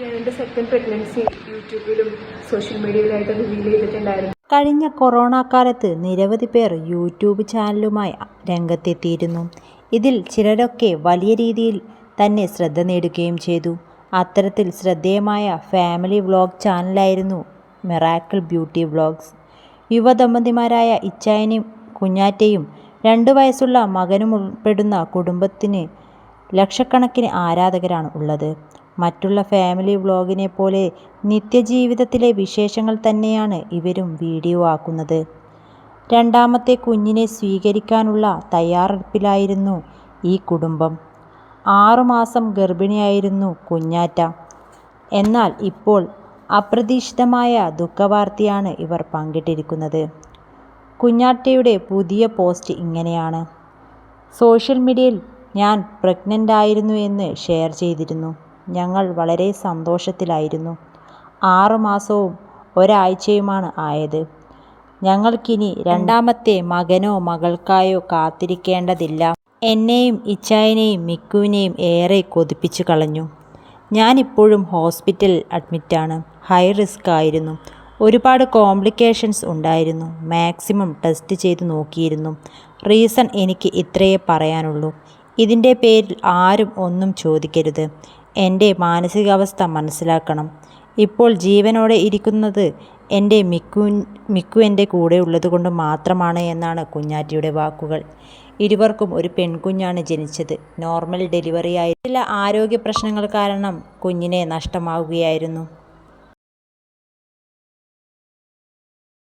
ഞാൻ second pregnancy യൂട്യൂബിലും social മീഡിയയിലായിട്ട് റിവീൽ ചെയ്തിട്ടുണ്ടായിരുന്നു. കഴിഞ്ഞ കൊറോണ കാലത്ത് നിരവധി പേർ യൂട്യൂബ് ചാനലുമായി രംഗത്തെത്തിയിരുന്നു. ഇതിൽ ചിലരൊക്കെ വലിയ രീതിയിൽ തന്നെ ശ്രദ്ധ നേടുകയും ചെയ്തു. അത്തരത്തിൽ ശ്രദ്ധേയമായ ഫാമിലി വ്ളോഗ് ചാനലായിരുന്നു മിറാക്കിൾ ബ്യൂട്ടി വ്ളോഗ്സ് യുവദമ്പതിമാരായ ഇച്ചായനും കുഞ്ഞാറ്റയും രണ്ട് വയസ്സുള്ള മകനും ഉൾപ്പെടുന്ന കുടുംബത്തിന് ലക്ഷക്കണക്കിന് ആരാധകരാണ് ഉള്ളത്. മറ്റുള്ള ഫാമിലി വ്ളോഗിനെ പോലെ നിത്യജീവിതത്തിലെ വിശേഷങ്ങൾ തന്നെയാണ് ഇവരും വീഡിയോ ആക്കുന്നത്. രണ്ടാമത്തെ കുഞ്ഞിനെ സ്വീകരിക്കാനുള്ള തയ്യാറെടുപ്പിലായിരുന്നു ഈ കുടുംബം. ആറുമാസം ഗർഭിണിയായിരുന്നു കുഞ്ഞാറ്റ. എന്നാൽ ഇപ്പോൾ അപ്രതീക്ഷിതമായ ദുഃഖവാർത്തയാണ് ഇവർ പങ്കിട്ടിരിക്കുന്നത്. കുഞ്ഞാറ്റയുടെ പുതിയ പോസ്റ്റ് ഇങ്ങനെയാണ്. സോഷ്യൽ മീഡിയയിൽ ഞാൻ പ്രഗ്നന്റ് ആയിരുന്നു എന്ന് ഷെയർ ചെയ്തിരുന്നു. ഞങ്ങൾ വളരെ സന്തോഷത്തിലായിരുന്നു. ആറുമാസവും ഒരാഴ്ചയുമാണ് ആയത്. ഞങ്ങൾക്കിനി രണ്ടാമത്തെ മകനോ മകൾക്കായോ കാത്തിരിക്കേണ്ടതില്ല. എന്നെയും ഇച്ചായനെയും മിക്കുവിനെയും ഏറെ കൊതിപ്പിച്ചു കളഞ്ഞു. ഞാനിപ്പോഴും ഹോസ്പിറ്റൽ അഡ്മിറ്റാണ്. ഹൈ റിസ്ക് ആയിരുന്നു. ഒരുപാട് കോംപ്ലിക്കേഷൻസ് ഉണ്ടായിരുന്നു. മാക്സിമം ടെസ്റ്റ് ചെയ്ത് നോക്കിയിരുന്നു. റീസൺ എനിക്ക് ഇത്രയേ പറയാനുള്ളൂ. ഇതിന്റെ പേരിൽ ആരും ഒന്നും ചോദിക്കരുത്. എന്റെ മാനസികാവസ്ഥ മനസ്സിലാക്കണം. ഇപ്പോൾ ജീവനോടെ ഇരിക്കുന്നത് എന്റെ മിക്കു മിക്കു എന്റെ കൂടെ ഉള്ളതുകൊണ്ട് മാത്രമാണ് എന്നാണ് കുഞ്ഞാറ്റിയുടെ വാക്കുകൾ. ഇരുവർക്കും ഒരു പെൺകുഞ്ഞാണ് ജനിച്ചത്. നോർമൽ ഡെലിവറി ആയി ചില ആരോഗ്യ പ്രശ്നങ്ങൾ കാരണം കുഞ്ഞിനെ നഷ്ടമാവുകയായിരുന്നു.